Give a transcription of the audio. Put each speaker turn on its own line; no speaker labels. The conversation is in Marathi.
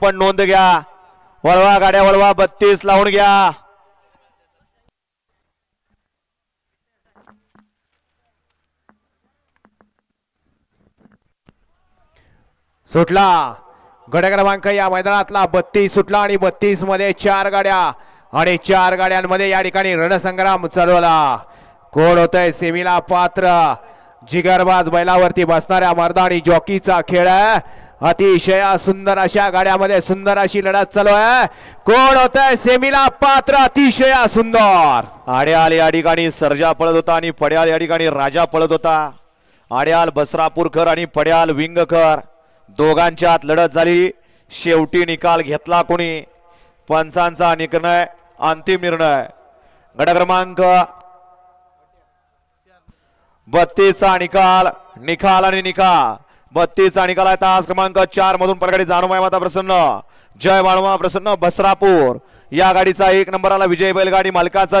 पण नोंद घ्या. वळवा गाड्या वळवा बत्तीस लावून घ्या.
सुटला. गड्या क्रमांक या मैदानातला बत्तीस सुटला आणि बत्तीसमध्ये चार गाड्या आणि चार गाड्यांमध्ये या ठिकाणी रणसंग्राम चालवला. कोण होतंय सेमीला पात्र? जिगरबाज बैलावरती बसणाऱ्या मर्दा आणि जॉकीचा खेळ आहे. अतिशय सुंदर अशा गाड्यामध्ये सुंदर अशी लढत चालू आहे. कोण होतंय? सेमीला पात्र अतिशय सुंदर.
आड्याल या ठिकाणी सर्जा पळत होता आणि पड्याल या ठिकाणी राजा पळत होता. आड्याल बसरापूरकर आणि पड्याल विंगकर दोघांच्यात लढत झाली. शेवटी निकाल घेतला कोणी? पंचांचा निर्णय अंतिम निर्णय. गडक्रमांक बत्तीसचा निकाल निकाल आणि निकाल. बत्तीसचा निकाल आहे तास क्रमांक चार मधून परगाडी जाणूमाय माता प्रसन्न. जय बाळमा प्रसन्न बसरापूर. या गाडीचा एक नंबराला विजय बैलगाडी मालकाचा. त्या